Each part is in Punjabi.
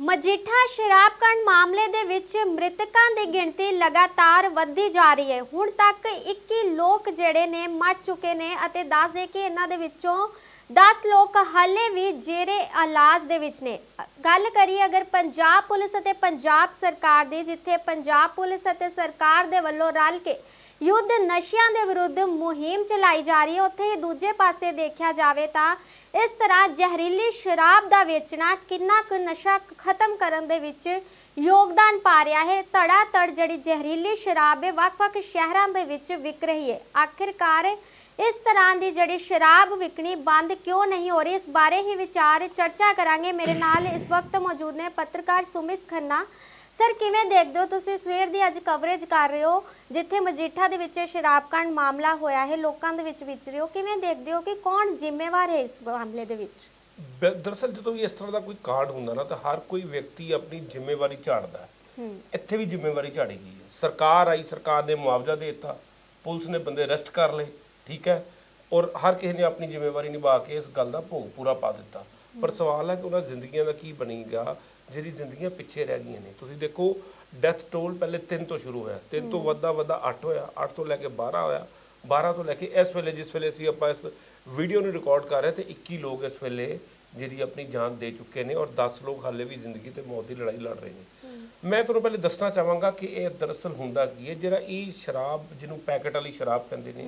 ਮਜੀਠਾ ਸ਼ਰਾਬਕਾਂਡ ਮਾਮਲੇ ਦੇ ਵਿੱਚ ਮ੍ਰਿਤਕਾਂ ਦੀ ਗਿਣਤੀ ਲਗਾਤਾਰ ਵੱਧਦੀ ਜਾ ਰਹੀ ਹੈ। ਹੁਣ ਤੱਕ 21 ਲੋਕ ਜਿਹੜੇ ਨੇ ਮਰ ਚੁੱਕੇ ਨੇ ਅਤੇ ਦੱਸ ਦੇ ਕਿ ਇਹਨਾਂ ਦੇ ਵਿੱਚੋਂ 10 ਲੋਕ ਹਾਲੇ ਵੀ ਜੇਰੇ ਇਲਾਜ ਦੇ ਵਿੱਚ ਨੇ। ਗੱਲ ਕਰੀਏ ਅਗਰ ਪੰਜਾਬ ਪੁਲਿਸ ਅਤੇ ਪੰਜਾਬ ਸਰਕਾਰ ਦੀ, ਜਿੱਥੇ ਪੰਜਾਬ ਪੁਲਿਸ ਅਤੇ ਸਰਕਾਰ ਦੇ ਵੱਲੋਂ ਰਲ ਕੇ ਯੁੱਧ ਨਸ਼ਿਆਂ ਦੇ ਵਿਰੁੱਧ ਮੁਹਿੰਮ ਚਲਾਈ ਜਾ ਰਹੀ ਹੈ। ਉੱਥੇ ਦੂਜੇ ਪਾਸੇ ਦੇਖਿਆ ਜਾਵੇ ਤਾਂ ਇਸ ਤਰ੍ਹਾਂ ਜ਼ਹਿਰੀਲੀ ਸ਼ਰਾਬ ਦਾ ਵੇਚਣਾ ਕਿੰਨਾ ਕੁ ਨਸ਼ਾ ਖਤਮ ਕਰਨ ਦੇ ਵਿੱਚ ਯੋਗਦਾਨ ਪਾ ਰਿਹਾ ਹੈ। ਧੜਾ ਧੜ ਜਿਹੜੀ ਜ਼ਹਿਰੀਲੀ ਸ਼ਰਾਬ ਹੈ, ਵੱਖ-ਵੱਖ ਸ਼ਹਿਰਾਂ ਦੇ ਵਿੱਚ ਵਿਕ ਰਹੀ ਹੈ। ਆਖਿਰਕਾਰ ਇਸ ਤਰ੍ਹਾਂ ਦੀ ਜਿਹੜੀ ਸ਼ਰਾਬ ਵਿਕਣੀ ਬੰਦ ਕਿਉਂ ਨਹੀਂ ਹੋ ਰਹੀ, ਇਸ ਬਾਰੇ ਹੀ ਵਿਚਾਰ ਚਰਚਾ ਕਰਾਂਗੇ। ਮੇਰੇ ਨਾਲ ਇਸ ਵਕਤ ਮੌਜੂਦ ਨੇ ਪੱਤਰਕਾਰ ਸੁਮਿਤ ਖੰਨਾ। ਸਰ ਕਿਵੇਂ ਦੇਖਦੇ ਹੋ ਤੁਸੀਂ ਸਵੇਰ ਦੀ ਅੱਜ ਕਵਰੇਜ ਕਰ ਰਹੇ ਹੋ ਜਿੱਥੇ ਮਜੀਠਾ ਦੇ ਵਿੱਚ ਸ਼ਰਾਬਕਾਂਡ ਮਾਮਲਾ ਹੋਇਆ ਹੈ ਲੋਕਾਂ ਦੇ ਵਿੱਚ ਵਿਚ ਰਹੇ ਹੋ ਕਿਵੇਂ ਦੇਖਦੇ ਹੋ ਕਿ ਕੌਣ ਜ਼ਿੰਮੇਵਾਰ ਹੈ ਇਸ ਮਾਮਲੇ ਦੇ ਵਿੱਚ? ਦਰਅਸਲ ਜਦੋਂ ਵੀ ਇਸ ਤਰ੍ਹਾਂ ਦਾ ਕੋਈ ਕਾਂਡ ਹੁੰਦਾ ਨਾ ਤਾਂ ਹਰ ਕੋਈ ਵਿਅਕਤੀ ਆਪਣੀ ਜ਼ਿੰਮੇਵਾਰੀ ਝਾੜਦਾ ਹੂੰ। ਇੱਥੇ ਵੀ ਜ਼ਿੰਮੇਵਾਰੀ ਝਾੜੀ ਗਈ ਹੈ। ਸਰਕਾਰ ਆਈ ਸਰਕਾਰ ਨੇ ਮੁਆਵਜ਼ਾ ਦੇ ਦਿੱਤਾ ਪੁਲਿਸ ਨੇ ਬੰਦੇ ਅਰੈਸਟ ਕਰ ਲਏ ਠੀਕ ਹੈ? ਔਰ ਹਰ ਕਿਸੇ ਨੇ ਆਪਣੀ ਜ਼ਿੰਮੇਵਾਰੀ ਨਿਭਾ ਕੇ ਇਸ ਗੱਲ ਦਾ ਭੋਗ ਪੂਰਾ ਪਾ ਦਿੱਤਾ। ਪਰ ਸਵਾਲ ਹੈ ਕਿ ਉਹਨਾਂ ਜ਼ਿੰਦਗੀਆਂ ਦਾ ਕੀ ਬਣੇਗਾ ਜਿਹੜੀ ਜ਼ਿੰਦਗੀਆਂ ਪਿੱਛੇ ਰਹਿ ਗਈਆਂ ਨੇ। ਤੁਸੀਂ ਦੇਖੋ ਡੈਥ ਟੋਲ ਪਹਿਲੇ 3 ਤੋਂ ਸ਼ੁਰੂ ਹੋਇਆ। 3 ਤੋਂ ਵੱਧਾ ਵੱਧਾ 8 ਹੋਇਆ 8 ਤੋਂ ਲੈ ਕੇ 12 ਹੋਇਆ। 12 ਤੋਂ ਲੈ ਕੇ ਇਸ ਵੇਲੇ ਜਿਸ ਵੇਲੇ ਅਸੀਂ ਆਪਾਂ ਇਸ ਵੀਡੀਓ ਨੂੰ ਰਿਕਾਰਡ ਕਰ ਰਹੇ ਤੇ 21 ਲੋਕ ਇਸ ਵੇਲੇ ਜਿਹੜੀ ਆਪਣੀ ਜਾਨ ਦੇ ਚੁੱਕੇ ਨੇ ਔਰ 10 ਲੋਕ ਹਾਲੇ ਵੀ ਜ਼ਿੰਦਗੀ ਤੇ ਮੌਤ ਦੀ ਲੜਾਈ ਲੜ ਰਹੇ ਨੇ। ਮੈਂ ਤੁਹਾਨੂੰ ਪਹਿਲੇ ਦੱਸਣਾ ਚਾਹਾਂਗਾ ਕਿ ਇਹ ਦਰਅਸਲ ਹੁੰਦਾ ਕੀ ਹੈ ਜਿਹੜਾ ਇਹ ਸ਼ਰਾਬ ਜਿਹਨੂੰ ਪੈਕੇਟ ਵਾਲੀ ਸ਼ਰਾਬ ਕਹਿੰਦੇ ਨੇ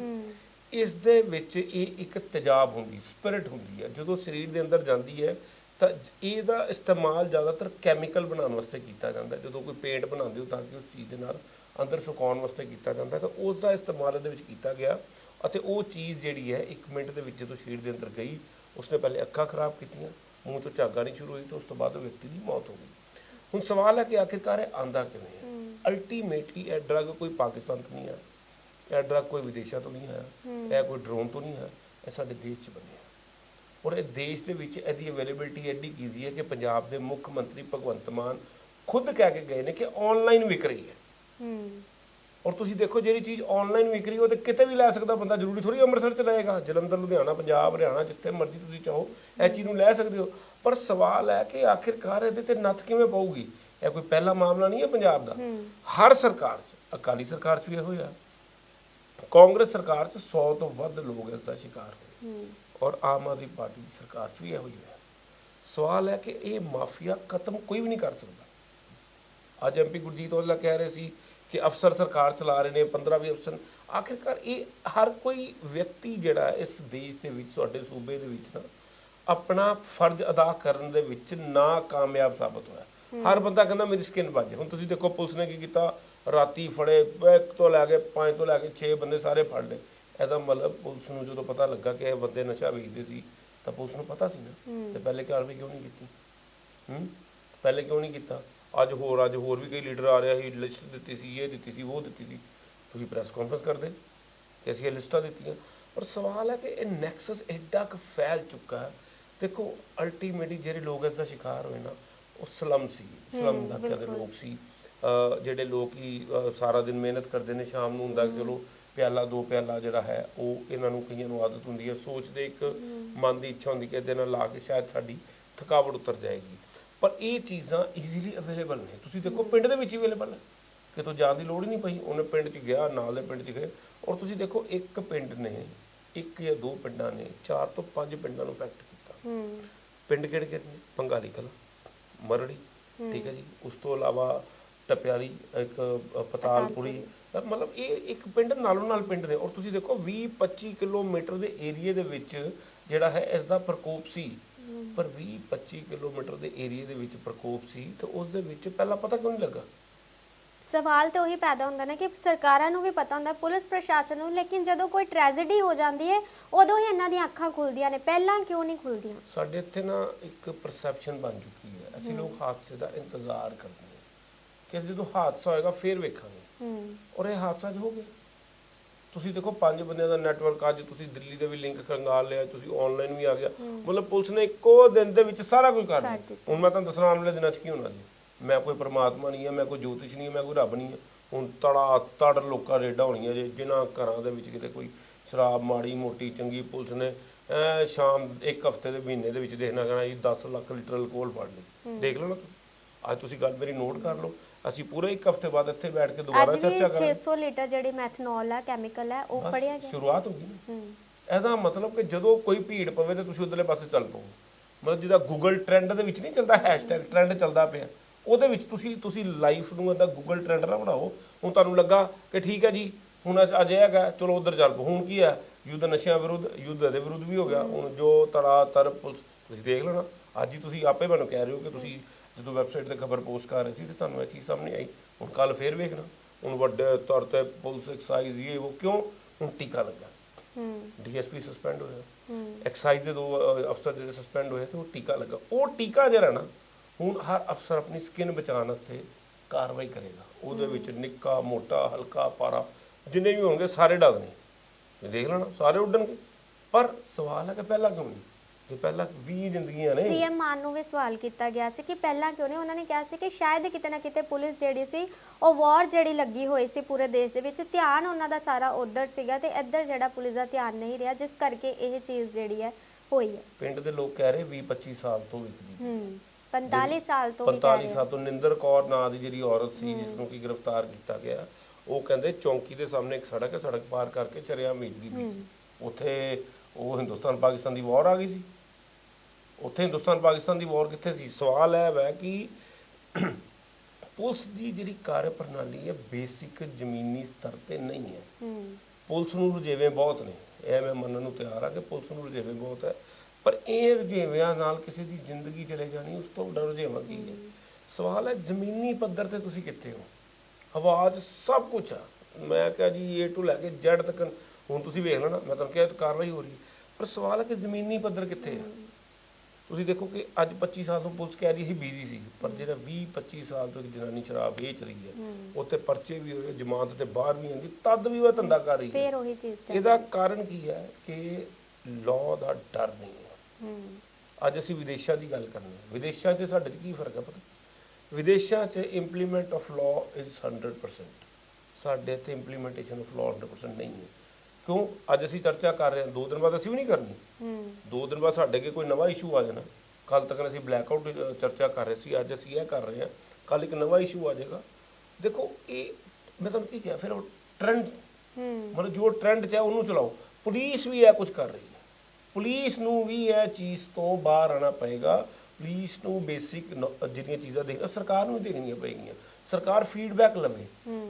ਇਸ ਦੇ ਵਿੱਚ ਇਹ ਇੱਕ ਤੇਜ਼ਾਬ ਹੁੰਦੀ ਸਪਿਰਿਟ ਹੁੰਦੀ ਹੈ। ਜਦੋਂ ਸਰੀਰ ਦੇ ਅੰਦਰ ਜਾਂਦੀ ਹੈ ਤਾਂ ਇਹਦਾ ਇਸਤੇਮਾਲ ਜ਼ਿਆਦਾਤਰ ਕੈਮੀਕਲ ਬਣਾਉਣ ਵਾਸਤੇ ਕੀਤਾ ਜਾਂਦਾ। ਜਦੋਂ ਕੋਈ ਪੇਂਟ ਬਣਾਉਂਦੇ ਹੋ ਤਾਂ ਕਿ ਉਸ ਚੀਜ਼ ਦੇ ਨਾਲ ਅੰਦਰ ਸੁਕਾਉਣ ਵਾਸਤੇ ਕੀਤਾ ਜਾਂਦਾ। ਤਾਂ ਉਸ ਦਾ ਇਸਤੇਮਾਲ ਇਹਦੇ ਵਿੱਚ ਕੀਤਾ ਗਿਆ ਅਤੇ ਉਹ ਚੀਜ਼ ਜਿਹੜੀ ਹੈ 1 ਮਿੰਟ ਦੇ ਵਿੱਚ ਜਦੋਂ ਸਰੀਰ ਦੇ ਅੰਦਰ ਗਈ ਉਸਨੇ ਪਹਿਲੇ ਅੱਖਾਂ ਖਰਾਬ ਕੀਤੀਆਂ ਮੂੰਹ ਤੋਂ ਝਾਗਾ ਨਹੀਂ ਸ਼ੁਰੂ ਹੋਈ ਤੇ ਉਸ ਤੋਂ ਬਾਅਦ ਉਹ ਵਿਅਕਤੀ ਦੀ ਮੌਤ ਹੋ ਗਈ। ਹੁਣ ਸਵਾਲ ਹੈ ਕਿ ਆਖਿਰਕਾਰ ਇਹ ਆਂਦਾ ਕਿਵੇਂ ਹੈ? ਅਲਟੀਮੇਟਲੀ ਇਹ ਡਰਗ ਕੋਈ ਪਾਕਿਸਤਾਨ ਤੋਂ ਨਹੀਂ ਆਇਆ। ਇਹ ਡਰਗ ਕੋਈ ਵਿਦੇਸ਼ਾਂ ਤੋਂ ਨਹੀਂ ਆਇਆ। ਇਹ ਕੋਈ ਡਰੋਨ ਤੋਂ ਨਹੀਂ ਆਇਆ। ਇਹ ਸਾਡੇ ਦੇਸ਼ 'ਚ ਬਣਿਆ। ਔਰ ਇਹ ਦੇਸ਼ ਦੇ ਵਿੱਚ ਇਹਦੀ ਅਵੇਲੇਬਿਲਟੀ ਐਡੀ ਈਜ਼ੀ ਹੈ ਕਿ ਪੰਜਾਬ ਦੇ ਮੁੱਖ ਮੰਤਰੀ ਭਗਵੰਤ ਮਾਨ ਖੁਦ ਕਹਿ ਕੇ ਗਏ ਨੇ ਕਿ ਆਨਲਾਈਨ ਵਿਕ ਰਹੀ ਹੈ। ਹੂੰ। ਔਰ ਤੁਸੀਂ ਦੇਖੋ ਜਿਹੜੀ ਚੀਜ਼ ਆਨਲਾਈਨ ਵਿਕ ਰਹੀ ਉਹ ਤੇ ਕਿਤੇ ਵੀ ਲੈ ਸਕਦਾ ਬੰਦਾ ਜ਼ਰੂਰੀ ਥੋੜੀ ਅੰਮ੍ਰਿਤਸਰ ਚ ਲਏਗਾ। ਜਲੰਧਰ ਲੁਧਿਆਣਾ ਪੰਜਾਬ ਹਰਿਆਣਾ ਜਿੱਥੇ ਮਰਜ਼ੀ ਤੁਸੀਂ ਚਾਹੋ ਇਹ ਚੀਜ਼ ਨੂੰ ਲੈ ਸਕਦੇ ਹੋ। ਪਰ ਸਵਾਲ ਹੈ ਕਿ ਆਖਿਰਕਾਰ ਇਹਦੇ ਤੇ ਨੱਥ ਕਿਵੇਂ ਪਾਊਗੀ? ਇਹ ਕੋਈ ਪਹਿਲਾ ਮਾਮਲਾ ਨਹੀਂ ਹੈ ਪੰਜਾਬ ਦਾ। ਹਰ ਸਰਕਾਰ ਚ ਅਕਾਲੀ ਸਰਕਾਰ ਚ ਵੀ ਇਹੋ ਹੋਇਆ ਕਾਂਗਰਸ ਸਰਕਾਰ ਚ 100 ਤੋਂ ਵੱਧ ਲੋਕ ਇਸ ਦਾ ਸ਼ਿਕਾਰ ਹੋਏ ਹੂੰ। ਔਰ ਆਮ ਆਦਮੀ ਪਾਰਟੀ ਦੀ ਸਰਕਾਰ 'ਚ ਵੀ ਇਹੋ ਹੀ ਹੋਇਆ। ਸਵਾਲ ਹੈ ਕਿ ਇਹ ਮਾਫੀਆ ਖਤਮ ਕੋਈ ਵੀ ਨਹੀਂ ਕਰ ਸਕਦਾ। ਅੱਜ ਐਮਪੀ ਗੁਰਜੀਤ ਔਜਲਾ ਕਹਿ ਰਹੇ ਸੀ ਕਿ ਅਫਸਰ ਸਰਕਾਰ ਚਲਾ ਰਹੇ ਨੇ 15 ਵੀ ਅਫਸਰ। ਆਖਿਰਕਾਰ ਇਹ ਹਰ ਕੋਈ ਵਿਅਕਤੀ ਜਿਹੜਾ ਇਸ ਦੇਸ਼ ਦੇ ਵਿੱਚ ਤੁਹਾਡੇ ਸੂਬੇ ਦੇ ਵਿੱਚ ਨਾ ਆਪਣਾ ਫਰਜ਼ ਅਦਾ ਕਰਨ ਦੇ ਵਿੱਚ ਨਾ ਕਾਮਯਾਬ ਸਾਬਤ ਹੋਇਆ। ਹਰ ਬੰਦਾ ਕਹਿੰਦਾ ਮੇਰੀ ਸਕਿਨ ਜਾਏ ਹੁਣ ਤੁਸੀਂ ਦੇਖੋ ਪੁਲਿਸ ਨੇ ਕੀ ਕੀਤਾ? ਰਾਤੀ ਫੜੇ ਇੱਕ ਤੋਂ ਲੈ ਕੇ ਪੰਜ ਤੋਂ ਲੈ ਕੇ 6 ਬੰਦੇ ਸਾਰੇ ਫੜ ਲਏ। ਇਹਦਾ ਮਤਲਬ ਪੁਲਿਸ ਨੂੰ ਜਦੋਂ ਪਤਾ ਲੱਗਾ ਕਿ ਇਹ ਬੰਦੇ ਨਸ਼ਾ ਵੇਚਦੇ ਸੀ ਤਾਂ ਪੁਲਿਸ ਨੂੰ ਪਤਾ ਸੀ ਨਾ। ਤੇ ਪਹਿਲੇ ਕਾਰਵਾਈ ਕਿਉਂ ਨਹੀਂ ਕੀਤੀ? ਹੂੰ? ਪਹਿਲੇ ਕਿਉਂ ਨਹੀਂ ਕੀਤਾ? ਅੱਜ ਹੋਰ ਅੱਜ ਹੋਰ ਵੀ ਕਈ ਲੀਡਰ ਆ ਰਿਹਾ ਸੀ ਲਿਸਟ ਦਿੱਤੀ ਸੀ ਇਹ ਦਿੱਤੀ ਸੀ ਉਹ ਦਿੱਤੀ ਸੀ। ਤੁਸੀਂ ਪ੍ਰੈਸ ਕਾਨਫਰੰਸ ਕਰਦੇ? ਕਿ ਅਸੀਂ ਇਹ ਲਿਸਟਾਂ ਦਿੱਤੀਆਂ। ਪਰ ਸਵਾਲ ਹੈ ਕਿ ਇਹ ਨੈਕਸਸ ਐਡਾ ਕੁ ਫੈਲ ਚੁੱਕਾ ਹੈ। ਦੇਖੋ ਅਲਟੀਮੇਟਲੀ ਜਿਹੜੇ ਲੋਕ ਇਸ ਦਾ ਸ਼ਿਕਾਰ ਹੋਏ ਨਾ ਉਹ ਸਲਮ ਸੀ ਸਲਮ ਦਾ ਦੇ ਲੋਕ ਸੀ। ਜਿਹੜੇ ਲੋਕ ਹੀ ਸਾਰਾ ਦਿਨ ਮਿਹਨਤ ਕਰਦੇ ਨੇ ਸ਼ਾਮ ਨੂੰ ਹੁੰਦਾ ਕਿ ਚਲੋ ਪਿਆਲਾ ਦੋ ਪਿਆਲਾ ਜਿਹੜਾ ਹੈ ਉਹ ਇਹਨਾਂ ਨੂੰ ਕਈਆਂ ਨੂੰ ਆਦਤ ਹੁੰਦੀ ਹੈ। ਸੋਚਦੇ ਇੱਕ ਮਨ ਦੀ ਇੱਛਾ ਹੁੰਦੀ ਕਿ ਇਹਦੇ ਨਾਲ ਲਾ ਕੇ ਸ਼ਾਇਦ ਸਾਡੀ ਥਕਾਵਟ ਉਤਰ ਜਾਏਗੀ। ਪਰ ਇਹ ਚੀਜ਼ਾਂ ਈਜ਼ੀਲੀ ਅਵੇਲੇਬਲ ਨੇ। ਤੁਸੀਂ ਦੇਖੋ ਪਿੰਡ ਦੇ ਵਿੱਚ ਹੀ ਅਵੇਲੇਬਲ ਹੈ ਕਿਤੋਂ ਜਾਣ ਦੀ ਲੋੜ ਹੀ ਨਹੀਂ ਪਈ। ਉਹਨੇ ਪਿੰਡ 'ਚ ਗਿਆ ਨਾਲ ਦੇ ਪਿੰਡ 'ਚ ਗਏ। ਔਰ ਤੁਸੀਂ ਦੇਖੋ ਇੱਕ ਪਿੰਡ ਨੇ ਇੱਕ ਜਾਂ ਦੋ ਪਿੰਡਾਂ ਨੇ ਚਾਰ ਤੋਂ ਪੰਜ ਪਿੰਡਾਂ ਨੂੰ ਇਫੈਕਟ ਕੀਤਾ। ਪਿੰਡ ਕਿਹੜੇ ਕਿਹੜੇ ਨੇ? ਪੰਗਾਲੀ ਕਲਾ ਮਰੜੀ ਠੀਕ ਹੈ ਜੀ। ਉਸ ਤੋਂ ਇਲਾਵਾ ਟਪਿਆਲੀ ਇੱਕ ਪਤਾਲਪੁਰੀ। ਤਾਂ ਮਤਲਬ ਇਹ ਇੱਕ ਪਿੰਡ ਨਾਲੋਂ ਨਾਲ ਪਿੰਡ ਨੇ। ਔਰ ਤੁਸੀਂ ਦੇਖੋ 20 25 ਕਿਲੋਮੀਟਰ ਦੇ ਏਰੀਏ ਦੇ ਵਿੱਚ ਜਿਹੜਾ ਹੈ ਇਸ ਦਾ ਪ੍ਰਕੋਪ ਸੀ। ਪਰ 20 25 ਕਿਲੋਮੀਟਰ ਦੇ ਏਰੀਏ ਦੇ ਵਿੱਚ ਪ੍ਰਕੋਪ ਸੀ ਤੇ ਉਸ ਦੇ ਵਿੱਚ ਪਹਿਲਾਂ ਪਤਾ ਕਿਉਂ ਨਹੀਂ ਲੱਗਾ? ਸਵਾਲ ਤੇ ਉਹੀ ਪੈਦਾ ਹੁੰਦਾ ਨਾ ਕਿ ਸਰਕਾਰਾਂ ਨੂੰ ਵੀ ਪਤਾ ਹੁੰਦਾ ਪੁਲਿਸ ਪ੍ਰਸ਼ਾਸਨ ਨੂੰ ਲੇਕਿਨ ਜਦੋਂ ਕੋਈ ਟ੍ਰੈਜੇਡੀ ਹੋ ਜਾਂਦੀ ਹੈ ਉਦੋਂ ਹੀ ਇਹਨਾਂ ਦੀਆਂ ਅੱਖਾਂ ਖੁੱਲਦੀਆਂ ਨੇ। ਪਹਿਲਾਂ ਕਿਉਂ ਨਹੀਂ ਖੁੱਲਦੀਆਂ? ਸਾਡੇ ਇੱਥੇ ਨਾ ਇੱਕ ਪਰਸੈਪਸ਼ਨ ਬਣ ਚੁੱਕੀ ਹੈ। ਅਸੀਂ ਲੋਕ ਹਾਦਸੇ ਦਾ ਇੰਤਜ਼ਾਰ ਕਰਦੇ ਹਾਂ। ਕਿ ਜਦੋਂ ਹਾਦਸਾ ਹੋਏਗਾ ਫਿਰ ਵੇਖਾਂਗੇ। ਹੂੰ। ਔਰ ਇਹ ਹਾਦਸਾ ਅੱਜ ਹੋ ਗਿਆ। ਤੁਸੀਂ ਦੇਖੋ ਪੰਜ ਬੰਦਿਆਂ ਦਾ ਨੈਟਵਰਕ ਅੱਜ ਤੁਸੀਂ ਦਿੱਲੀ ਦੇ ਵੀ ਲਿੰਕ ਖੰਗਾਲ ਲਿਆ ਤੁਸੀਂ ਆਨਲਾਈਨ ਵੀ ਆ ਗਿਆ। ਮਤਲਬ ਪੁਲਿਸ ਨੇ ਇੱਕੋ ਦਿਨ ਦੇ ਵਿੱਚ ਸਾਰਾ ਕੁਝ ਕਰ ਦਿੱਤਾ। ਹੁਣ ਮੈਂ ਤੁਹਾਨੂੰ ਦੱਸਣਾ ਆਉਣ ਵਾਲੇ ਦਿਨਾਂ 'ਚ ਕੀ ਹੋਣਾ ਜੀ? ਮੈਂ ਕੋਈ ਪ੍ਰਮਾਤਮਾ ਨਹੀਂ ਹਾਂ ਮੈਂ ਕੋਈ ਜੋਤਿਸ਼ ਨਹੀਂ ਮੈਂ ਕੋਈ ਰੱਬ ਨਹੀਂ ਹਾਂ। ਹੁਣ ਤੜਾ ਤੜ ਲੋਕਾਂ ਰੇਡਾਂ ਹੋਣੀਆਂ ਜੇ ਜਿਨ੍ਹਾਂ ਘਰਾਂ ਦੇ ਵਿੱਚ ਕਿਤੇ ਕੋਈ ਸ਼ਰਾਬ ਮਾੜੀ ਮੋਟੀ ਚੰਗੀ ਪੁਲਿਸ ਨੇ ਸ਼ਾਮ ਇੱਕ ਹਫ਼ਤੇ ਦੇ ਮਹੀਨੇ ਦੇ ਵਿੱਚ ਦੇਖਣਾ ਕਹਣਾ ਜੀ 10 ਲੱਖ ਲੀਟਰ ਅਲਕੋਹਲ ਫੜ ਲਈ। ਦੇਖ ਲਓ ਨਾ। ਅੱਜ ਤੁਸੀਂ ਗੱਲ ਮੇਰੀ ਨੋਟ ਕਰ ਲਓ। ਅਸੀਂ ਪੂਰੇ ਇੱਕ ਹਫ਼ਤੇ ਬਾਅਦ ਇੱਥੇ ਬੈਠ ਕੇ ਦੁਬਾਰਾ ਅੱਜ ਵੀ ਚਰਚਾ ਕਰਾਂਗੇ। 600 ਲੀਟਰ ਜਿਹੜੀ ਮੈਥਨੋਲ ਹੈ ਕੈਮੀਕਲ ਹੈ ਉਹ ਪੜਿਆ ਗਿਆ। ਸ਼ੁਰੂਆਤ ਹੋ ਗਈ ਨਾ। ਹੂੰ। ਇਹਦਾ ਮਤਲਬ ਕਿ ਜਦੋਂ ਕੋਈ ਭੀੜ ਪਵੇ ਤੇ ਤੁਸੀਂ ਉਧਰਲੇ ਪਾਸੇ ਚੱਲ ਪਓ। ਮਤਲਬ ਜਿਹਦਾ ਗੂਗਲ ਟ੍ਰੈਂਡ ਦੇ ਵਿੱਚ ਨਹੀਂ ਚੱਲਦਾ ਹੈਸ਼ਟੈਗ ਟ੍ਰੈਂਡ ਚੱਲਦਾ ਪਿਆ। ਉਹਦੇ ਵਿੱਚ ਤੁਸੀਂ ਤੁਸੀਂ ਲਾਈਫ ਨੂੰ ਇਹਦਾ ਗੂਗਲ ਟ੍ਰੈਂਡ ਨਾ ਬਣਾਓ। ਹੁਣ ਤੁਹਾਨੂੰ ਲੱਗਾ ਕਿ ਠੀਕ ਹੈ ਜੀ ਹੁਣ ਅੱਜ- ਹੈਗਾ ਚਲੋ ਉਧਰ ਚੱਲ ਪਓ। ਹੁਣ ਕੀ ਹੈ ਯੁੱਧ ਨਸ਼ਿਆਂ ਵਿਰੁੱਧ ਯੁੱਧ ਦੇ ਵਿਰੁੱਧ ਵੀ ਹੋ ਗਿਆ। ਹੁਣ ਜੋ ਤੜਾ ਤਰ ਪੁਲਿਸ ਤੁਸੀਂ ਦੇਖ ਲਓ ਨਾ ਅੱਜ ਹੀ ਤੁਸੀਂ ਆਪੇ ਮੈਨੂੰ ਕਹਿ ਰਹੇ ਹੋ ਕਿ ਤੁਸੀਂ ਜਦੋਂ ਵੈਬਸਾਈਟ ਤੇ ਖਬਰ ਪੋਸਟ ਕਰ ਰਹੇ ਸੀ ਤੇ ਤੁਹਾਨੂੰ ਇਹ ਚੀਜ਼ ਸਾਹਮਣੇ ਆਈ। ਹੁਣ ਕੱਲ ਫੇਰ ਵੇਖਣਾ। ਹੁਣ ਵੱਡੇ ਤੌਰ ਤੇ ਪੁਲਿਸ ਐਕਸਾਈਜ਼ ਇਹ ਉਹ ਕਿਉਂ ਹੁਣ ਟੀਕਾ ਲੱਗਾ? ਹੂੰ। ਡੀਐਸਪੀ ਸਸਪੈਂਡ ਹੋਇਆ। ਹੂੰ। ਐਕਸਾਈਜ਼ ਦੇ ਦੋ ਅਫਸਰ ਜਿਹੜੇ ਸਸਪੈਂਡ ਹੋਏ ਤੇ ਉਹ ਟੀਕਾ ਲੱਗਾ। ਉਹ ਟੀਕਾ ਜਿਹੜਾ ਨਾ ਹੁਣ ਹਰ ਅਫਸਰ ਆਪਣੀ ਸਕਿਨ ਬਚਾਉਣ ਵਾਸਤੇ ਕਾਰਵਾਈ ਕਰੇਗਾ। ਉਹਦੇ ਵਿੱਚ ਨਿੱਕਾ ਮੋਟਾ ਹਲਕਾ ਪਾਰਾ ਜਿੰਨੇ ਵੀ ਹੋਣਗੇ ਸਾਰੇ ਇਹ ਦੇਖ ਲੈਣਾ ਸਾਰੇ ਉੱਡਣਗੇ। ਪਰ ਸਵਾਲ ਹੈ ਕਿ ਪਹਿਲਾਂ ਕਿਉਂ ਨਹੀਂ? ਜੇ ਪਹਿਲਾਂ 20 ਜ਼ਿੰਦਗੀਆਂ ਨੇ। ਸੀਐਮ ਮਾਨ ਨੂੰ ਵੀ ਸਵਾਲ ਕੀਤਾ ਗਿਆ ਸੀ ਕਿ ਪਹਿਲਾਂ ਕਿਉਂ ਨਹੀਂ ਉਹਨਾਂ ਨੇ ਕਿਹਾ ਸੀ ਕਿ ਸ਼ਾਇਦ ਕਿਤੇ ਨਾ ਕਿਤੇ ਪੁਲਿਸ ਜਿਹੜੀ ਸੀ ਉਹ ਵਾਰ ਜਿਹੜੀ ਲੱਗੀ ਹੋਈ ਸੀ ਪੂਰੇ ਦੇਸ਼ ਦੇ ਵਿੱਚ ਧਿਆਨ ਉਹਨਾਂ ਦਾ ਸਾਰਾ ਉਧਰ ਸੀਗਾ ਤੇ ਇੱਧਰ ਜਿਹੜਾ ਪੁਲਿਸ ਦਾ ਧਿਆਨ ਨਹੀਂ ਰਿਹਾ ਜਿਸ ਕਰਕੇ ਇਹ ਚੀਜ਼ ਜਿਹੜੀ ਹੈ ਹੋਈ ਹੈ। ਪਿੰਡ ਦੇ ਲੋਕ ਕਹਿ ਰਹੇ 20 25 ਸਾਲ ਤੋਂ ਵਿਕਦੀ ਹੂੰ 45 ਸਾਲ ਤੋਂ ਵੀ ਕਹਿ 45 ਰਹੇ। ਸਾਲ ਤੋਂ ਨਿੰਦਰ ਕੌਰ ਨਾਂ ਦੀ ਜਿਹੜੀ ਔਰਤ ਸੀ ਜਿਸ ਨੂੰ ਕੀ ਗ੍ਰਿਫਤਾਰ ਕੀਤਾ ਗਿਆ ਉਹ ਕਹਿੰਦੇ ਚੌਂਕੀ ਦੇ ਸਾਹਮਣੇ ਇੱਕ ਸੜਕ ਹੈ ਸੜਕ ਪਾਰ ਕਰਕੇ ਚਰਿਆ ਮੀਜਦੀ ਵੀ ਉੱਥੇ ਉਹ ਹਿੰਦੁਸਤਾਨ ਪਾਕਿਸਤਾਨ ਦੀ ਵਾਰ ਆ ਗਈ ਸੀ। ਉੱਥੇ ਹਿੰਦੁਸਤਾਨ ਪਾਕਿਸਤਾਨ ਦੀ ਵਾਰ ਕਿੱਥੇ ਸੀ? ਸਵਾਲ ਹੈ ਵੈ ਕਿ ਪੁਲਿਸ ਦੀ ਜਿਹੜੀ ਕਾਰਜ ਪ੍ਰਣਾਲੀ ਹੈ ਬੇਸਿਕ ਜ਼ਮੀਨੀ ਸਤਰ ਤੇ ਨਹੀਂ ਹੈ। ਪੁਲਿਸ ਨੂੰ ਰੁਝੇਵੇਂ ਬਹੁਤ ਨੇ। ਇਹ ਮੈਂ ਮੰਨਣ ਨੂੰ ਤਿਆਰ ਆ ਕਿ ਪੁਲਿਸ ਨੂੰ ਰੁਝੇਵੇਂ ਬਹੁਤ ਹੈ। ਪਰ ਇਹ ਰੁਝੇਵਿਆਂ ਨਾਲ ਕਿਸੇ ਦੀ ਜ਼ਿੰਦਗੀ ਚਲੇ ਜਾਣੀ ਉਸ ਤੋਂ ਵੱਡਾ ਰੁਝੇਵਾਂ ਕੀ ਹੈ? ਸਵਾਲ ਹੈ ਜ਼ਮੀਨੀ ਪੱਧਰ ਤੇ ਤੁਸੀਂ ਕਿੱਥੇ ਹੋ? ਆਵਾਜ਼ ਸਭ ਕੁਝ ਆ। ਮੈਂ ਕਿਹਾ ਜੀ A to ਲੈ ਕੇ Z ਤੱਕ ਹੁਣ ਤੁਸੀਂ ਵੇਖ ਲੈਣਾ ਮੈਂ ਤੁਹਾਨੂੰ ਕਿਹਾ ਕਾਰਵਾਈ ਹੋ ਰਹੀ ਹੈ। ਪਰ ਸਵਾਲ ਹੈ ਕਿ ਜ਼ਮੀਨੀ ਪੱਧਰ ਕਿੱਥੇ ਹੈ। ਤੁਸੀਂ ਦੇਖੋ ਕਿ ਅੱਜ 25 ਸਾਲ ਤੋਂ ਪੁਲਿਸ ਕਹਿ ਰਹੀ ਸੀ ਬੀਜ਼ੀ ਸੀ ਪਰ ਜਿਹੜਾ 20 25 ਸਾਲ ਤੋਂ ਇੱਕ ਜਨਾਨੀ ਸ਼ਰਾਬ ਵੇਚ ਰਹੀ ਹੈ ਉੱਥੇ ਪਰਚੇ ਵੀ ਹੋਏ ਜ਼ਮਾਨਤ ਤੇ ਬਾਹਰ ਵੀ ਆਂਦੀ ਤਦ ਵੀ ਉਹ ਧੰਦਾ ਕਰ ਰਹੀ ਹੈ। ਫੇਰ ਉਹੀ ਚੀਜ਼ ਚੱਲ ਇਹਦਾ ਕਾਰਨ ਕੀ ਹੈ ਕਿ ਲਾਅ ਦਾ ਡਰ ਨਹੀਂ ਹੈ। ਹੂੰ। ਅੱਜ ਅਸੀਂ ਵਿਦੇਸ਼ਾਂ ਦੀ ਗੱਲ ਕਰਨੀ ਹੈ। ਵਿਦੇਸ਼ਾਂ 'ਚ ਸਾਡੇ 'ਚ ਕੀ ਫ਼ਰਕ ਹੈ ਪਤਾ? ਵਿਦੇਸ਼ਾਂ 'ਚ ਇੰਪਲੀਮੈਂਟ ਆਫ ਲਾਅ ਇਜ਼ 100% ਸਾਡੇ ਇੱਥੇ ਇੰਪਲੀਮੈਂਟੇਸ਼ਨ ਆਫ ਲਾਅ 100% ਨਹੀਂ ਹੈ। ਕਿਉਂ? ਅੱਜ ਅਸੀਂ ਚਰਚਾ ਕਰ ਰਹੇ ਹਾਂ। ਦੋ ਦਿਨ ਬਾਅਦ ਅਸੀਂ ਵੀ ਨਹੀਂ ਕਰਨੀ। ਹੂੰ। ਦੋ ਦਿਨ ਬਾਅਦ ਸਾਡੇ ਅੱਗੇ ਕੋਈ ਨਵਾਂ ਇਸ਼ੂ ਆ ਜਾਣਾ। ਕੱਲ ਤੱਕ ਅਸੀਂ ਬਲੈਕਆਊਟ ਚਰਚਾ ਕਰ ਰਹੇ ਸੀ। ਅੱਜ ਅਸੀਂ ਇਹ ਕਰ ਰਹੇ ਹਾਂ। ਕੱਲ ਇੱਕ ਨਵਾਂ ਇਸ਼ੂ ਆ ਜਾਏਗਾ। ਦੇਖੋ ਇਹ ਮੈਂ ਤੁਹਾਨੂੰ ਕੀ ਕਿਹਾ ਫਿਰ ਉਹ ਟ੍ਰੈਂਡ ਹੂੰ। ਮਤਲਬ ਜੋ ਟ੍ਰੈਂਡ 'ਚ ਹੈ ਉਹਨੂੰ ਚਲਾਓ। ਪੁਲਿਸ ਵੀ ਇਹ ਕੁਝ ਕਰ ਰਹੀ ਹੈ। ਪੁਲਿਸ ਨੂੰ ਵੀ ਇਹ ਚੀਜ਼ ਤੋਂ ਬਾਹਰ ਆਣਾ ਪਏਗਾ। ਪੁਲਿਸ ਨੂੰ ਬੇਸਿਕ ਜਿਹੜੀਆਂ ਚੀਜ਼ਾਂ ਦੇਖ ਸਰਕਾਰ ਨੂੰ ਦੇਖਣੀਆਂ ਪਏਗੀਆਂ। ਸਰਕਾਰ ਫੀਡਬੈਕ ਲਵੇ।